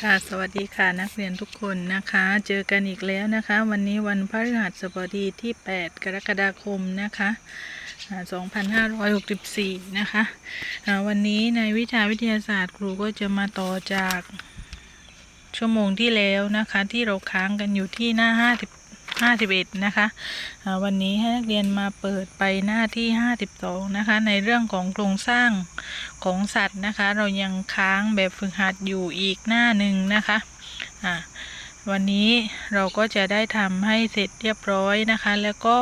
ค่ะสวัสดีค่ะนักเรียนทุกคนนะคะ เจอกันอีกแล้วนะคะ วันนี้วันพฤหัสบดีที่ 8 กรกฎาคมนะคะอ่า2564 นะคะวันนี้ในวิชาวิทยาศาสตร์ครูก็จะมาต่อจากชั่วโมงที่แล้วนะคะ ที่เราค้างกันอยู่ที่หน้า50 51 นะคะวันนี้ให้นักเรียนมาเปิดไปหน้าที่ 52 นะคะ ในเรื่องของโครงสร้างของสัตว์นะคะ เรายังค้างแบบฝึกหัดอยู่อีกหน้าหนึ่งนะคะวันนี้เราก็จะได้ทำให้เสร็จเรียบร้อยนะคะ แล้วก็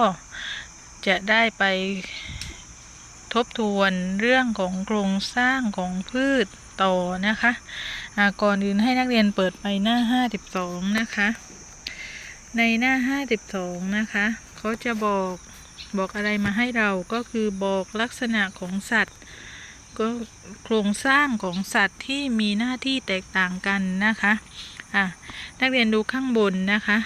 จะได้ไปทบทวนเรื่องของโครงสร้างของพืชต่อนะคะก่อนอื่นให้นักเรียนเปิดไปหน้า 52 นะคะ ในหน้า 52 นะคะเขาจะบอกบอกอะไรมาให้เราก็คือบอกลักษณะของสัตว์ ก็โครงสร้างของสัตว์ที่มีหน้าที่แตกต่างกันนะคะอะนักเรียนดูข้างบนนะคะ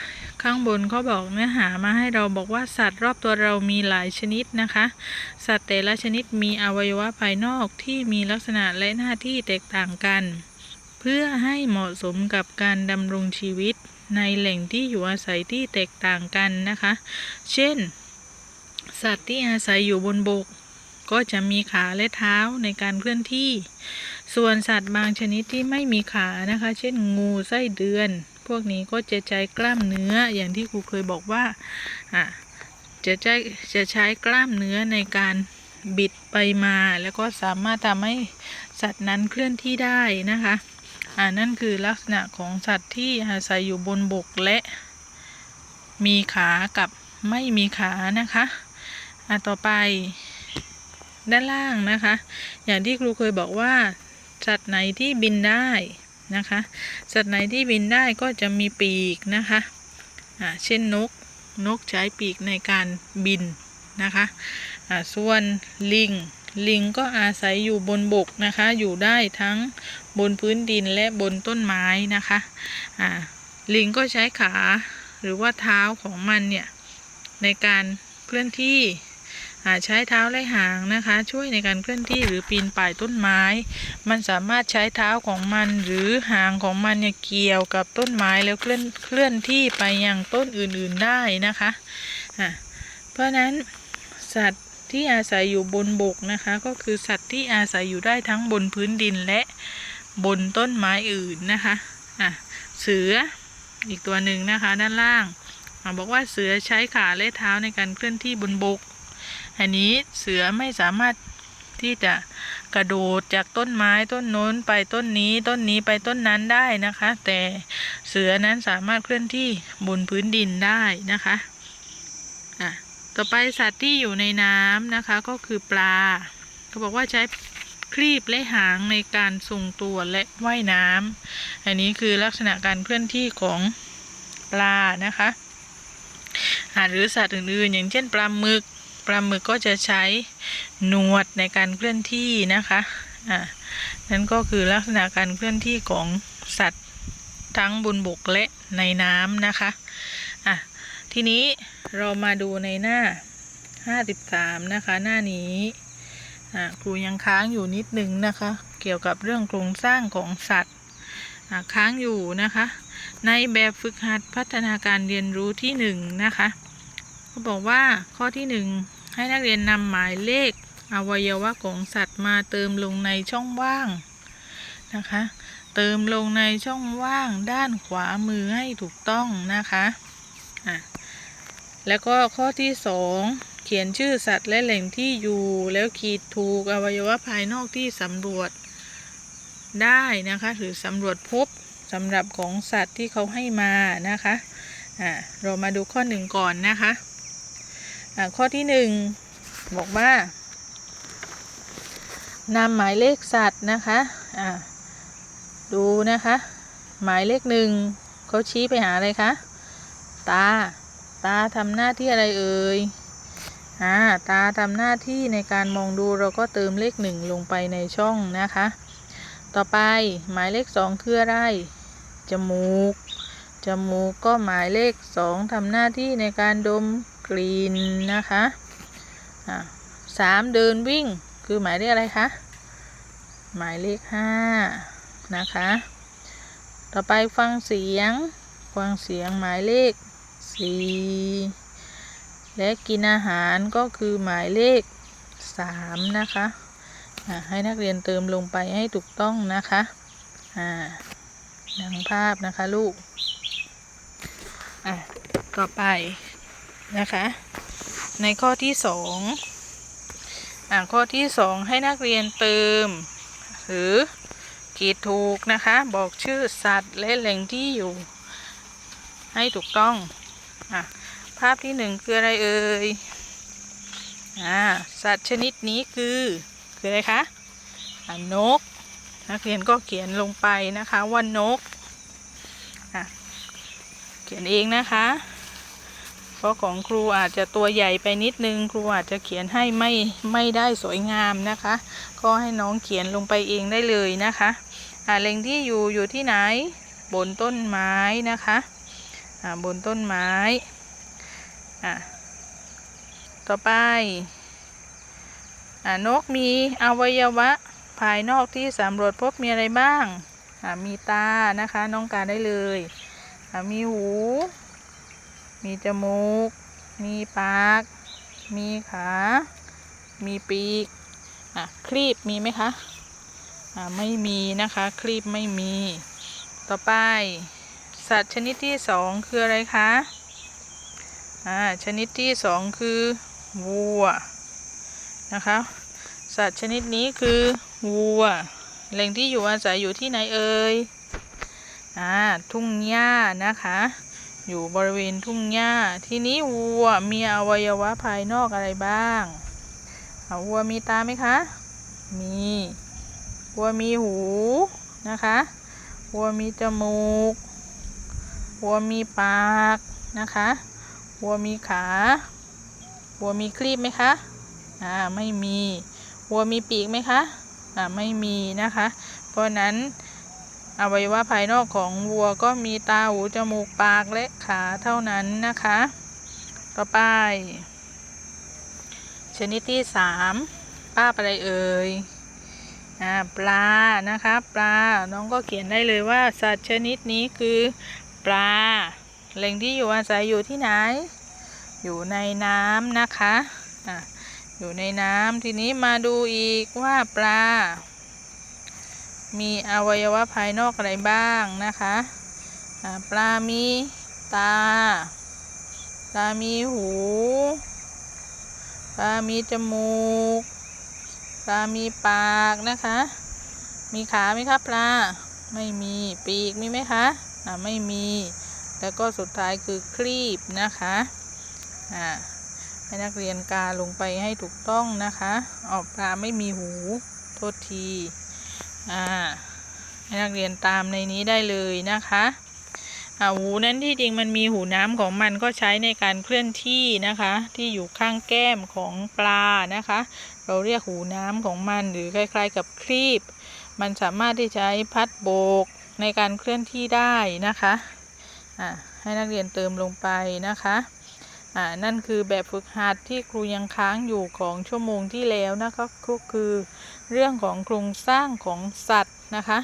ข้างบนเขาบอกเนื้อหามาให้เราบอกว่าสัตว์รอบตัวเรามีหลายชนิดนะคะ สัตว์แต่ละชนิดมีอวัยวะภายนอกที่มีลักษณะและหน้าที่แตกต่างกัน เพื่อให้เหมาะสมกับการดำรงชีวิต ในแหล่งที่อยู่อาศัยที่แตกต่างกันนะคะ เช่น สัตว์ที่อาศัยอยู่บนบก ก็จะมีขาและเท้าในการเคลื่อนที่ ส่วนสัตว์บางชนิดที่ไม่มีขานะคะ เช่นงูไส้เดือน พวกนี้ก็จะใช้กล้ามเนื้ออย่างที่ครูเคยบอกว่าอะจะใช้จะใช้กล้ามเนื้อในการบิดไปมา แล้วก็สามารถทำให้สัตว์นั้นเคลื่อนที่ได้นะคะ อ่านั่นคือลักษณะของสัตว์ที่อาศัยอยู่บนบกและ มีขากับไม่มีขานะคะอะต่อไป ด้านล่างนะคะ อย่างที่ครูเคยบอกว่าสัตว์ไหนที่บินได้นะคะ สัตว์ไหนที่บินได้ก็จะมีปีกนะคะอ่าเช่นนกนกใช้ปีกในการบินนะคะอ่าส่วนลิง ลิงก็อาศัยอยู่บนบกนะคะ อยู่ได้ทั้งบนพื้นดินและบนต้นไม้นะคะอ่าลิงก็ใช้ขาหรือว่าเท้าของมันเนี่ยในการเคลื่อนที่ใช้เท้าและหางนะคะ ช่วยในการเคลื่อนที่หรือปีนป่ายต้นไม้ มันสามารถใช้เท้าของมันหรือหางของมันเนี่ยเกี่ยวกับต้นไม้แล้วเคลื่อนเคลื่อนที่ไปยังต้นอื่นๆได้นะคะอ่าเพราะฉะนั้นสัตว์ ที่อาศัยอยู่บนบกนะคะ ก็คือสัตว์ที่อาศัยอยู่ได้ทั้งบนพื้นดินและบนต้นไม้อื่นนะคะอะเสืออีกตัวหนึ่งนะคะด้านล่างบอกว่าเสือใช้ขาและเท้าในการเคลื่อนที่บนบก อันนี้เสือไม่สามารถที่จะกระโดดจากต้นไม้ต้นโน้นไปต้นนี้ต้นนี้ไปต้นนั้นได้นะคะ แต่เสือนั้นสามารถเคลื่อนที่บนพื้นดินได้นะคะอะ ต่อไปสัตว์ที่อยู่ในน้ำนะคะก็คือปลาเขาบอกว่าใช้ครีบและหางในการทรงตัวและว่ายน้ำอันนี้คือลักษณะการเคลื่อนที่ของปลานะคะอะหรือสัตว์อื่นๆ อย่างเช่นปลาหมึกปลาหมึกก็จะใช้หนวดในการเคลื่อนที่นะคะอ่านั่นก็คือลักษณะการเคลื่อนที่ของสัตว์ทั้งบนบกและในน้ำนะคะ ทีนี้เรามาดูในหน้า 53 นะคะ หน้านี้ครูยังค้างอยู่นิดนึงนะคะ เกี่ยวกับเรื่องโครงสร้างของสัตว์ค้างอยู่นะคะ ในแบบฝึกหัดพัฒนาการเรียนรู้ที่หนึ่งนะคะเขาบอกว่าข้อที่หนึ่งให้นักเรียนนำหมายเลขอวัยวะของสัตว์มาเติมลงในช่องว่างนะคะ เติมลงในช่องว่างด้านขวามือให้ถูกต้องนะคะอะ แล้วก็ข้อที่สองเขียนชื่อสัตว์และแหล่งที่อยู่ แล้วขีดถูกอวัยวะภายนอกที่สำรวจได้นะคะหรือสำรวจพบสำหรับของสัตว์ที่เขาให้มานะคะอ่าเรามาดูข้อหนึ่งก่อนนะคะอ่าข้อที่หนึ่งบอกว่านำหมายเลขสัตว์นะคะอ่าดูนะคะ หมายเลขหนึ่งเขาชี้ไปหาอะไรคะ ตา ตาทำหน้าที่อะไรเอ่ยอ่าตาทำหน้าที่ในการมองดูเราก็เติมเลขหนึ่งลงไปในช่องนะคะ ต่อไปหมายเลขสองคืออะไร จมูก จมูกก็หมายเลขสองทำหน้าที่ในการดมกลิ่นนะคะอะสามเดินวิ่งคือหมายเลขอะไรคะ หมายเลขห้านะคะ ต่อไปฟังเสียง ฟังเสียงหมายเลข สี่และกินอาหารก็คือหมายเลขสามนะคะให้นักเรียนเติมลงไปให้ถูกต้องนะคะดังภาพนะคะลูกอะต่อไปนะคะ ในข้อที่สองอ่าข้อที่สองให้นักเรียนเติม หรือขีดถูกนะคะ บอกชื่อสัตว์และแหล่งที่อยู่ ให้ถูกต้อง อะภาพที่หนึ่งคืออะไรเอ่ยอ่าสัตว์ชนิดนี้คือคืออะไรคะนก นักเรียนก็เขียนลงไปนะคะว่านกอะเขียนเองนะคะเพราะของครูอาจจะตัวใหญ่ไปนิดนึง ครูอาจจะเขียนให้ไม่ไม่ได้สวยงามนะคะ ก็ให้น้องเขียนลงไปเองได้เลยนะคะอ่าเล็งที่อยู่อยู่ที่ไหน บนต้นไม้นะคะ บนต้นไม้อ่าต่อไปอนกมีอวัยวะภายนอกที่สำรวจพบมีอะไรบ้าง มีตา นะคะ น้องการได้เลย มีหู มีจมูก มีปาก มีขา มีปีก ครีบมีไหมคะ ไม่มีนะคะ ครีบไม่มี ต่อไป สัตว์ชนิดที่สองคืออะไรคะอ่าชนิดที่สองคือวัวนะคะสัตว์ชนิดนี้คือวัวแหล่งที่อยู่อาศัยอยู่ที่ไหนเอ่ยอ่าทุ่งหญ้านะคะ อยู่บริเวณทุ่งหญ้าทีนี้วัวมีอวัยวะภายนอกอะไรบ้างาวัวมีตาไหมคะ มีวัวมีหูนะคะวัวมีจมูก วัวมีปากนะคะ วัวมีขา วัวมีครีบไหมคะ อ่า ไม่มี วัวมีปีกไหมคะ อ่า ไม่มีนะคะ เพราะนั้นอวัยวะภายนอกของวัวก็มีตา หู จมูก ปาก และขาเท่านั้นนะคะ ต่อไป ชนิดที่สามป้าอะไรเอ่ยอ่าปลา นะคะ ปลา น้องก็เขียนได้เลยว่า สัตว์ชนิดนี้คือ ปลาแหล่งที่อยู่อาศัยอยู่ที่ไหน อยู่ในน้ำนะคะอะอยู่ในน้ำทีนี้มาดูอีกว่าปลา มีอวัยวะภายนอกอะไรบ้างนะคะปลา มีตา ปลา มีหู ปลา มีจมูก ปลา มีปากนะคะ มีขาไหมคะปลา ไม่มี ปีกมีไหมคะ อ่าไม่มี แล้วก็สุดท้ายคือครีบนะคะอ่าให้นักเรียนกาลงไปให้ถูกต้องนะคะออกปลาไม่มีหูโทษทีอ่าให้นักเรียนตามในนี้ได้เลยนะคะหูนั้นที่จริงมันมีหูน้ำของมันก็ใช้ในการเคลื่อนที่นะคะ ที่อยู่ข้างแก้มของปลานะคะ เราเรียกหูน้ำของมันหรือคล้ายๆกับครีบ มันสามารถที่ใช้พัดโบก ในการเคลื่อนที่ได้นะคะอ่าให้นักเรียนเติมลงไปนะคะนั่นคือแบบฝึกหัดที่ครูยังค้างอยู่ของชั่วโมงที่แล้วนะคะก็คือเรื่องของโครงสร้างของสัตว์นะคะ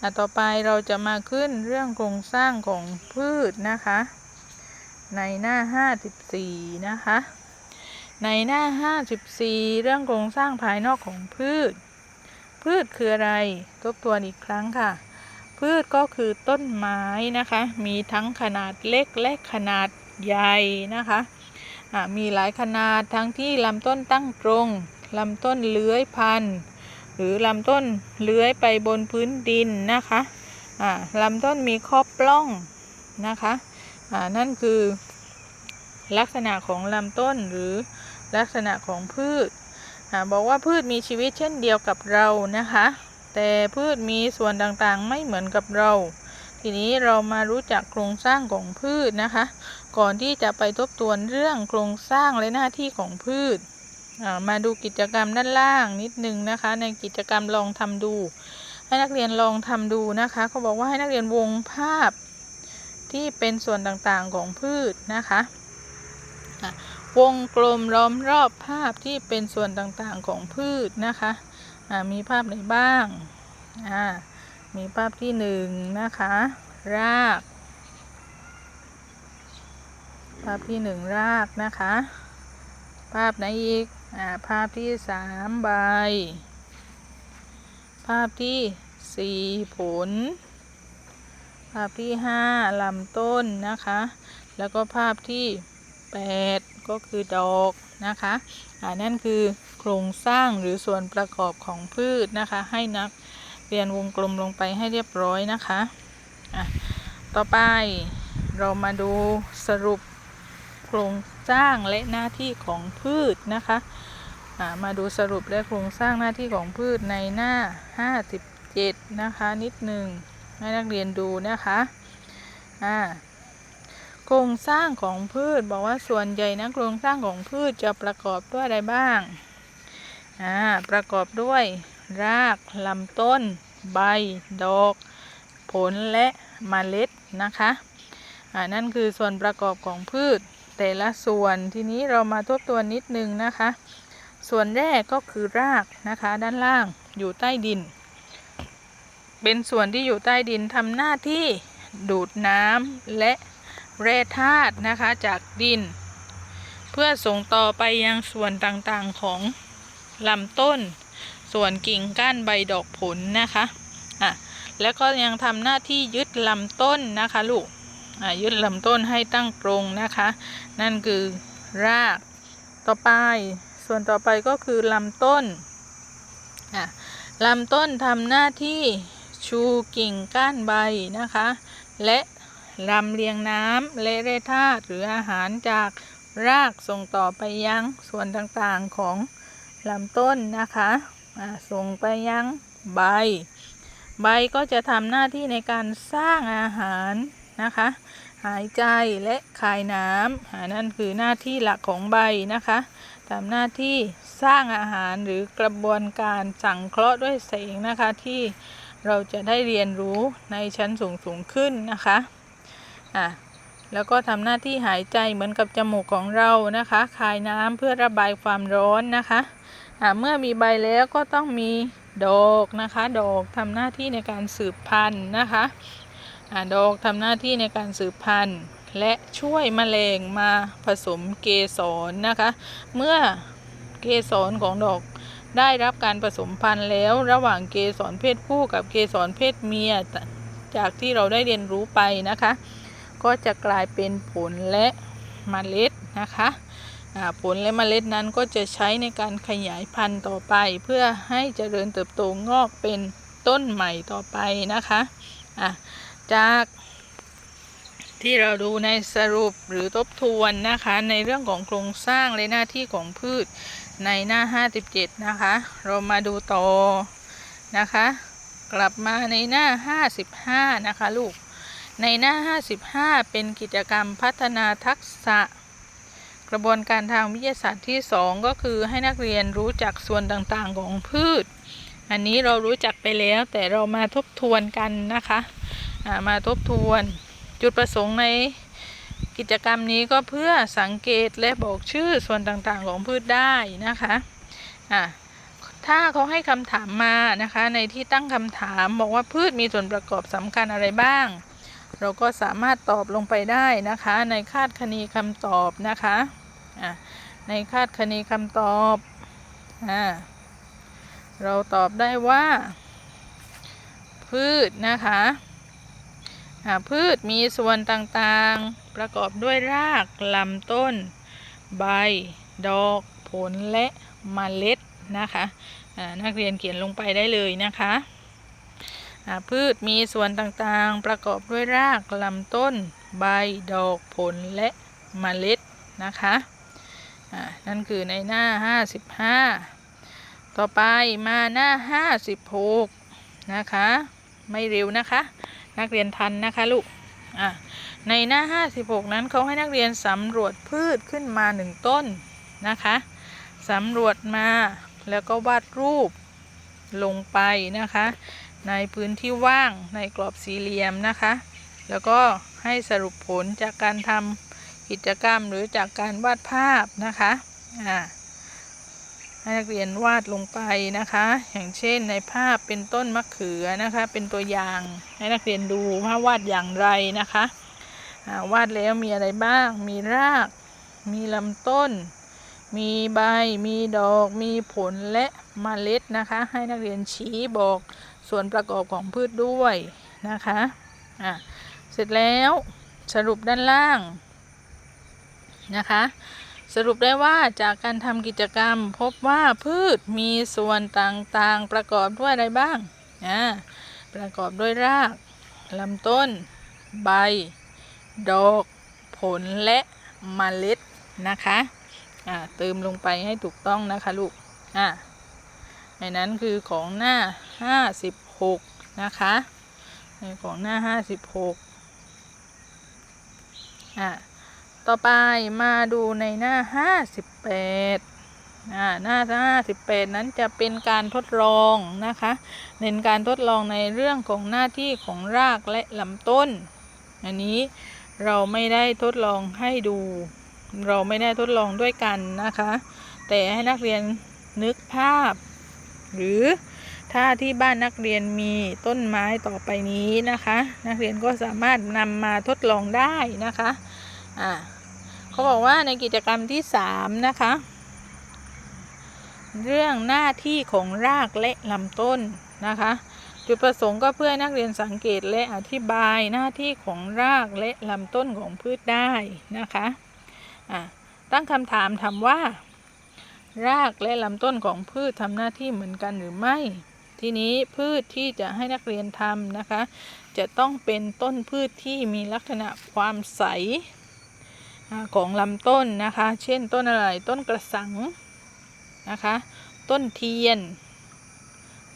อะต่อไปเราจะมาขึ้นเรื่องโครงสร้างของพืชนะคะ ในหน้า 54 นะคะ ในหน้า 54 เรื่องโครงสร้างภายนอกของพืช พืชคืออะไรทบทวนอีกครั้งค่ะ พืชก็คือต้นไม้นะคะ มีทั้งขนาดเล็กและขนาดใหญ่นะคะอะมีหลายขนาดทั้งที่ลำต้นตั้งตรงลำต้นเลื้อยพันธุ์หรือลำต้นเลื้อยไปบนพื้นดินนะคะอ่าลำต้นมีข้อปล้องนะคะอ่านั่นคือลักษณะของลำต้นหรือลักษณะของพืชอ่าบอกว่าพืชมีชีวิตเช่นเดียวกับเรานะคะ แต่พืชมีส่วนต่างๆ ไม่เหมือนกับเรา ทีนี้เรามารู้จักโครงสร้างของพืชนะคะ ก่อนที่จะไปทบทวนเรื่องโครงสร้างและหน้าที่ของพืช มาดูกิจกรรมด้านล่างนิดนึงนะคะ ในกิจกรรมลองทำดู ให้นักเรียนลองทำดูนะคะเขาบอกว่าให้นักเรียนวงภาพที่เป็นส่วนต่างๆของพืชนะคะวงกลมล้อมรอบภาพที่เป็นส่วนต่างๆของพืชนะคะ มีภาพไหนบ้างอ่ามีภาพที่หนึ่งนะคะ ราก ภาพที่หนึ่งรากนะคะ ภาพไหนอีกอ่าภาพที่สามใบ ภาพที่สี่ผล ภาพที่ห้าลำต้นนะคะ แล้วก็ภาพที่แปด ก็คือดอกนะคะอ่านั่นคือโครงสร้างหรือส่วนประกอบของพืชนะคะ ให้นักเรียนวงกลมลงไปให้เรียบร้อยนะคะะต่อไปเรามาดูสรุปโครงสร้างและหน้าที่ของพืชนะคะมาดูสรุปและโครงสร้างหน้าที่ของพืชในหน้า 57 นะคะนิดหนึ่งให้นักเรียนดูนะคะอ่า โครงสร้างของพืชบอกว่าส่วนใหญ่นะโครงสร้างของพืชจะประกอบด้วยอะไรบ้างอ่าประกอบด้วย รากลำต้น ใบ ดอก ผลและเมล็ดนะคะอ่านั่นคือส่วนประกอบของพืช แต่ละส่วนทีนี้เรามาทบทวนนิดนึงนะคะ ส่วนแรกก็คือรากนะคะด้านล่างอยู่ใต้ดิน เป็นส่วนที่อยู่ใต้ดินทำหน้าที่ดูดน้ำและ แร่ธาตุนะคะจากดิน เพื่อส่งต่อไปยังส่วนต่างๆของลำต้น ส่วนกิ่งก้านใบดอกผลนะคะอะแล้วก็ยังทำหน้าที่ยึดลำต้นนะคะลูกอะยึดลำต้นให้ตั้งตรงนะคะ นั่นคือรากต่อไป ส่วนต่อไปก็คือลำต้นอะลำต้นทำหน้าที่ชูกิ่งก้านใบนะคะ และ ลำเลียงน้ำและแร่ธาตุหรืออาหารจากรากส่งต่อไปยังส่วนต่างๆของลำต้นนะคะส่งไปยังใบ ใบก็จะทำหน้าที่ในการสร้างอาหารนะคะ หายใจและคายน้ำนั่นคือหน้าที่หลักของใบนะคะทำหน้าที่สร้างอาหารหรือกระบวนการสังเคราะห์ด้วยแสงนะคะที่เราจะได้เรียนรู้ในชั้นสูงสูงขึ้นนะคะ อะแล้วก็ทำหน้าที่หายใจเหมือนกับจมูกของเรานะคะคายน้ำเพื่อระบายความร้อนนะคะะเมื่อมีใบแล้วก็ต้องมีดอกนะคะ ดอกทำหน้าที่ในการสืบพันธุ์นะคะอะดอกทำหน้าที่ในการสืบพันธุ์ และช่วยแมลงมาผสมเกสรนะคะ เมื่อเกสรของดอกได้รับการผสมพันธุ์แล้วระหว่างเกสรเพศผู้กับเกสรเพศเมียจากที่เราได้เรียนรู้ไปนะคะ ก็จะกลายเป็นผลและเมล็ดนะคะผลและเมล็ดนั้นก็จะใช้ในการขยายพันธุ์ต่อไป เพื่อให้เจริญเติบโตงอกเป็นต้นใหม่ต่อไปนะคะะจากที่เราดูในสรุปหรือทบทวนนะคะ ในเรื่องของโครงสร้างและหน้าที่ของพืชในหน้า 57 นะคะ เรามาดูต่อนะคะ กลับมาในหน้า 55 นะคะลูก ในหน้า 55 เป็นกิจกรรมพัฒนาทักษะ กระบวนการทางวิทยาศาสตร์ที่ 2 ก็คือให้นักเรียนรู้จักส่วนต่างๆของพืช อันนี้เรารู้จักไปแล้วแต่เรามาทบทวนกันนะคะมาทบทวนจุดประสงค์ในกิจกรรมนี้ก็เพื่อสังเกตและบอกชื่อส่วนต่างๆของพืชได้นะคะอ่าถ้าเขาให้คำถามมานะคะในที่ตั้งคำถามบอกว่าพืชมีส่วนประกอบสำคัญอะไรบ้าง เราก็สามารถตอบลงไปได้นะคะ ในคาดคะเนคำตอบนะคะะในคาดคะเนคำตอบอเราตอบได้ว่า พืชนะคะพืชมีส่วนต่างๆ ประกอบด้วยรากลำต้น ใบ ดอก ผลและเมล็ดนะคะอ่านักเรียนเขียนลงไปได้เลยนะคะ พืชมีส่วนต่างๆ ประกอบด้วยรากลำต้น ใบ ดอกผลและเมล็ดนะคะอ่านั่นคือในหน้า 55 ต่อไปมาหน้า 56 นะคะ ไม่เร็วนะคะ นักเรียนทันนะคะลูกอ่าในหน้า 56 นั้นเขาให้นักเรียนสำรวจพืชขึ้นมาหนึ่งต้นนะคะสำรวจมาแล้วก็วาดรูปลงไปนะคะ ในพื้นที่ว่างในกรอบสี่เหลี่ยมนะคะ แล้วก็ให้สรุปผลจากการทำกิจกรรมหรือจากการวาดภาพนะคะอ่าให้นักเรียนวาดลงไปนะคะ อย่างเช่นในภาพเป็นต้นมะเขือนะคะ เป็นตัวอย่างให้นักเรียนดูว่าวาดอย่างไรนะคะวาดแล้วมีอะไรบ้าง มีราก มีลำต้น มีใบ มีดอก มีผลและเมล็ดนะคะ ให้นักเรียนชี้บอก ส่วนประกอบของพืชด้วยนะคะอะเสร็จแล้วสรุปด้านล่างนะคะสรุปได้ว่าจากการทำกิจกรรมพบว่าพืชมีส่วนต่างๆ ประกอบด้วยอะไรบ้างอ่าประกอบด้วยรากลำต้น ใบ ดอก ผลและเมล็ดนะคะอ่าเติมลงไปให้ถูกต้องนะคะลูกอ่าในนั้นคือของหน้า 56 นะคะ ในของหน้า 56อ่าต่อไปมาดูในหน้า 58อ่าหน้า 58 นั้นจะเป็นการทดลองนะคะ เน้นการทดลองในเรื่องของหน้าที่ของรากและลำต้น อันนี้เราไม่ได้ทดลองให้ดู เราไม่ได้ทดลองด้วยกันนะคะ แต่ให้นักเรียนนึกภาพ หรือ ถ้าที่บ้านนักเรียนมีต้นไม้ต่อไปนี้นะคะ นักเรียนก็สามารถนำมาทดลองได้นะคะอ่าเขาบอกว่าในกิจกรรมที่สามนะคะเรื่องหน้าที่ของรากและลำต้นนะคะ จุดประสงค์ก็เพื่อนักเรียนสังเกตและอธิบายหน้าที่ของรากและลำต้นของพืชได้นะคะอ่าตั้งคำถามถามว่า รากและลำต้นของพืชทำหน้าที่เหมือนกันหรือไม่ ทีนี้พืชที่จะให้นักเรียนทำนะคะ จะต้องเป็นต้นพืชที่มีลักษณะความใสของลำต้นนะคะ เช่นต้นอะไรต้นกระสังนะคะ ต้นเทียน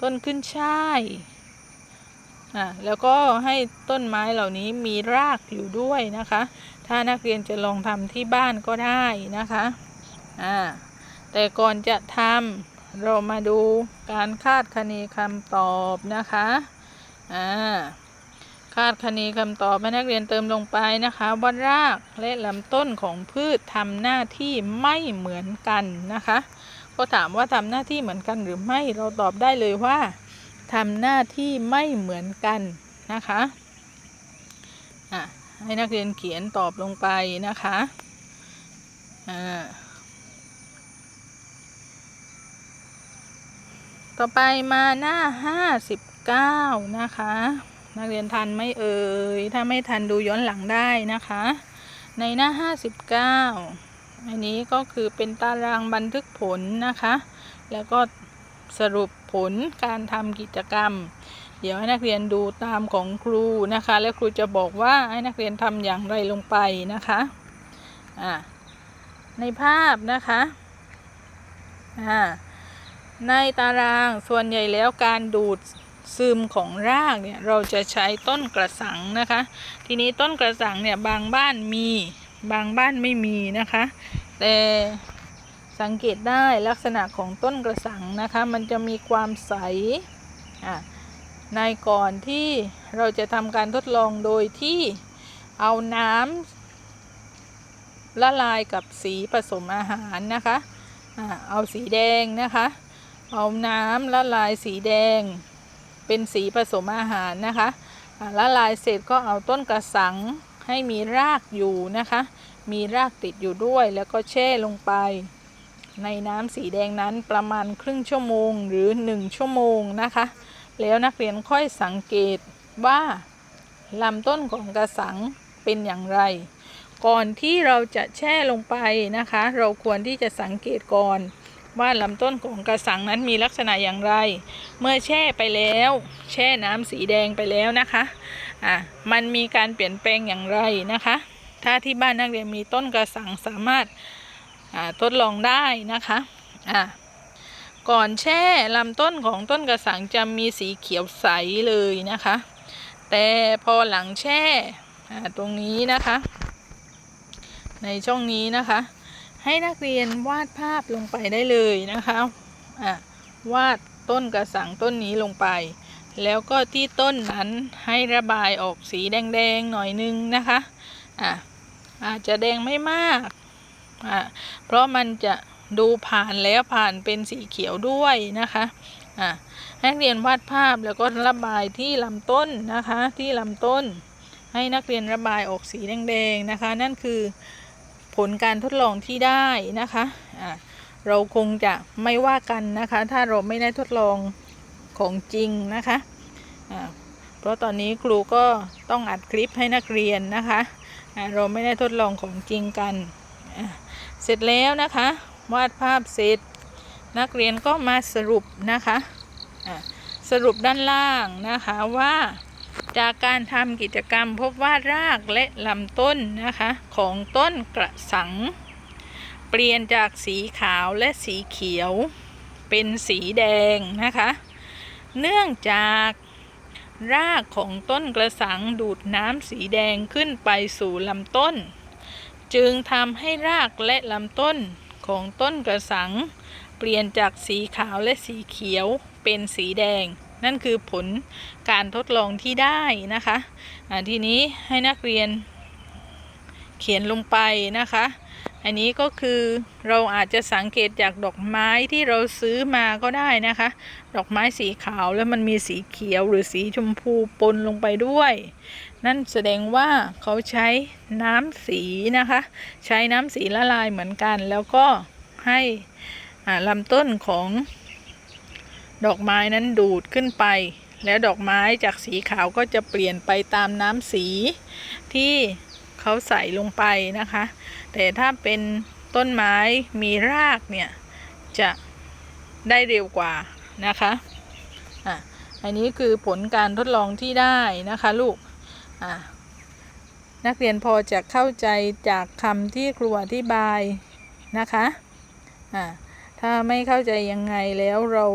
ต้นขึ้นช่ายอ่าแล้วก็ให้ต้นไม้เหล่านี้มีรากอยู่ด้วยนะคะ ถ้านักเรียนจะลองทำที่บ้านก็ได้นะคะอ่าแต่ก่อนจะทำ เรามาดูการคาดคะเนคำตอบนะคะ อ่า คาดคะเนคำตอบให้นักเรียนเติมลงไปนะคะว่ารากและลำต้นของพืชทำหน้าที่ไม่เหมือนกันนะคะ ก็ถามว่าทำหน้าที่เหมือนกันหรือไม่ เราตอบได้เลยว่าทำหน้าที่ไม่เหมือนกันนะคะ อะให้นักเรียนเขียนตอบลงไปนะคะ อ่า ต่อไปมาหน้า59นะคะ นักเรียนทันไม่เอ่ย ถ้าไม่ทันดูย้อนหลังได้นะคะ ในหน้า59อันนี้ก็คือเป็นตารางบันทึกผลนะคะ แล้วก็สรุปผลการทำกิจกรรม เดี๋ยวให้นักเรียนดูตามของครูนะคะ แล้วครูจะบอกว่าให้นักเรียนทำอย่างไรลงไปนะคะอ่าในภาพนะคะอ่า ในตารางส่วนใหญ่แล้วการดูดซึมของรากเนี่ยเราจะใช้ต้นกระสังนะคะ ทีนี้ต้นกระสังเนี่ยบางบ้านมีบางบ้านไม่มีนะคะ แต่สังเกตได้ลักษณะของต้นกระสังนะคะ มันจะมีความใสอะในก่อนที่เราจะทำการทดลองโดยที่เอาน้ำละลายกับสีผสมอาหารนะคะอะเอาสีแดงนะคะ เอาน้ำละลายสีแดง เป็นสีผสมอาหารนะคะละลายเสร็จก็เอาต้นกระสังให้มีรากอยู่นะคะ มีรากติดอยู่ด้วยแล้วก็แช่ลงไป ในน้ำสีแดงนั้นประมาณครึ่งชั่วโมงหรือ 1 ชั่วโมงนะคะ แล้วนักเรียนค่อยสังเกตว่าลำต้นของกระสังเป็นอย่างไร ก่อนที่เราจะแช่ลงไปนะคะ เราควรที่จะสังเกตก่อน ว่าลำต้นของกระสังนั้นมีลักษณะอย่างไร เมื่อแช่ไปแล้ว แช่น้ำสีแดงไปแล้วนะคะอะมันมีการเปลี่ยนแปลงอย่างไรนะคะ ถ้าที่บ้านนักเรียนมีต้นกระสังสามารถอ่าทดลองได้นะคะอะก่อนแช่ลำต้นของต้นกระสังจะมีสีเขียวใสเลยนะคะ แต่พอหลังแช่อ่าตรงนี้นะคะ ในช่องนี้นะคะ ให้นักเรียนวาดภาพลงไปได้เลยนะคะะวาดต้นกระสังต้นนี้ลงไป แล้วก็ที่ต้นนั้นให้ระบายออกสีแดงๆหน่อยนึงนะคะอะอาจจะแดงไม่มากอะเพราะมันจะดูผ่านแล้วผ่านเป็นสีเขียวด้วยนะคะอะให้นักเรียนวาดภาพแล้วก็ระบายที่ลำต้นนะคะที่ลำต้น ให้นักเรียนระบายออกสีแดงๆนะคะ นั่นคือ ผลการทดลองที่ได้นะคะะเราคงจะไม่ว่ากันนะคะ ถ้าเราไม่ได้ทดลองของจริงนะคะะเพราะตอนนี้ครูก็ต้องอัดคลิปให้นักเรียนนะคะะเราไม่ได้ทดลองของจริงกัน เสร็จแล้วนะคะ วาดภาพเสร็จ นักเรียนก็มาสรุปนะคะะสรุปด้านล่างนะคะว่า จากการทำกิจกรรมพบว่ารากและลำต้นนะคะ ของต้นกระสัง เปลี่ยนจากสีขาวและสีเขียว เป็นสีแดงนะคะ เนื่องจากรากของต้นกระสังดูดน้ำสีแดงขึ้นไปสู่ลำต้น จึงทำให้รากและลำต้นของต้นกระสัง เปลี่ยนจากสีขาวและสีเขียวเป็นสีแดง นั่นคือผลการทดลองที่ได้นะคะทีนี้ให้นักเรียนเขียนลงไปนะคะ อันนี้ก็คือเราอาจจะสังเกตจากดอกไม้ที่เราซื้อมาก็ได้นะคะ ดอกไม้สีขาวแล้วมันมีสีเขียวหรือสีชมพูปนลงไปด้วย นั่นแสดงว่าเขาใช้น้ำสีนะคะ ใช้น้ำสีละลายเหมือนกัน แล้วก็ให้ลำต้นของ ดอกไม้นั้นดูดขึ้นไป แล้วดอกไม้จากสีขาวก็จะเปลี่ยนไปตามน้ำสีที่เขาใส่ลงไปนะคะ แต่ถ้าเป็นต้นไม้มีรากเนี่ยจะได้เร็วกว่านะคะอะอันนี้คือผลการทดลองที่ได้นะคะลูกอะนักเรียนพอจะเข้าใจจากคำที่ครูอธิบายนะคะอะถ้าไม่เข้าใจยังไงแล้วเรา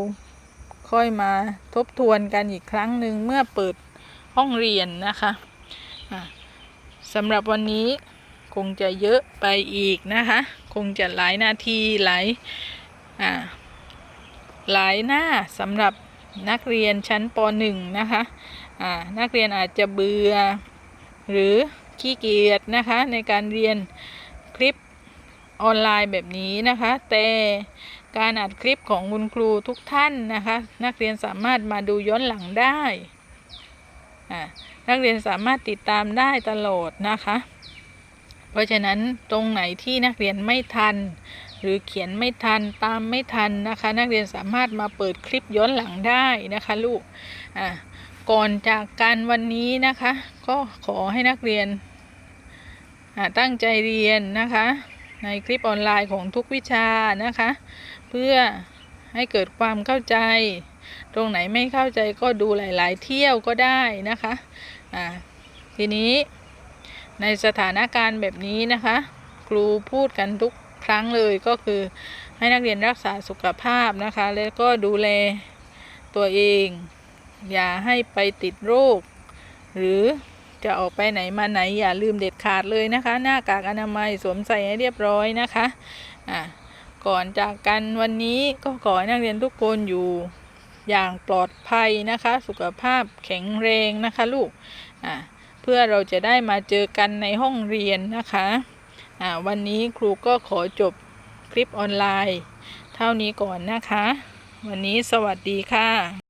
ค่อยมาทบทวนกันอีกครั้งหนึ่งเมื่อเปิดห้องเรียนนะคะสำหรับวันนี้คงจะเยอะไปอีกนะคะ คงจะหลายนาทีหลายหลายหน้าสำหรับนักเรียนชั้นป .1 นะคะนักเรียนอาจจะเบื่อหรือขี้เกียจนะคะในการเรียนคลิปออนไลน์แบบนี้นะคะ แต่ การอัดคลิปของคุณครูทุกท่านนะคะ นักเรียนสามารถมาดูย้อนหลังได้นักเรียนสามารถติดตามได้ตลอดนะคะ เพราะฉะนั้นตรงไหนที่นักเรียนไม่ทัน หรือเขียนไม่ทันตามไม่ทันนะคะ นักเรียนสามารถมาเปิดคลิปย้อนหลังได้นะคะลูกก่อนจากการวันนี้นะคะ ก็ขอให้นักเรียนตั้งใจเรียนนะคะ ในคลิปออนไลน์ของทุกวิชานะคะ พื่อให้เกิดความเข้าใจ ตรงไหนไม่เข้าใจก็ดูหลาย ๆ เที่ยวก็ได้นะคะอ่าทีนี้ในสถานการณ์แบบนี้นะคะ ครูพูดกันทุกครั้งเลยก็คือให้นักเรียนรักษาสุขภาพนะคะ แล้วก็ดูแลตัวเอง อย่าให้ไปติดโรค หรือจะออกไปไหนมาไหนอย่าลืมเด็ดขาดเลยนะคะ หน้ากากอนามัยสวมใส่ให้เรียบร้อยนะคะอะ ก่อนจากกันวันนี้ก็ขอให้นักเรียนทุกคนอยู่อย่างปลอดภัยนะคะ สุขภาพแข็งแรงนะคะลูกอ่าเพื่อเราจะได้มาเจอกันในห้องเรียนนะคะอ่าวันนี้ครูก็ขอจบคลิปออนไลน์ เท่านี้ก่อนนะคะ วันนี้สวัสดีค่ะ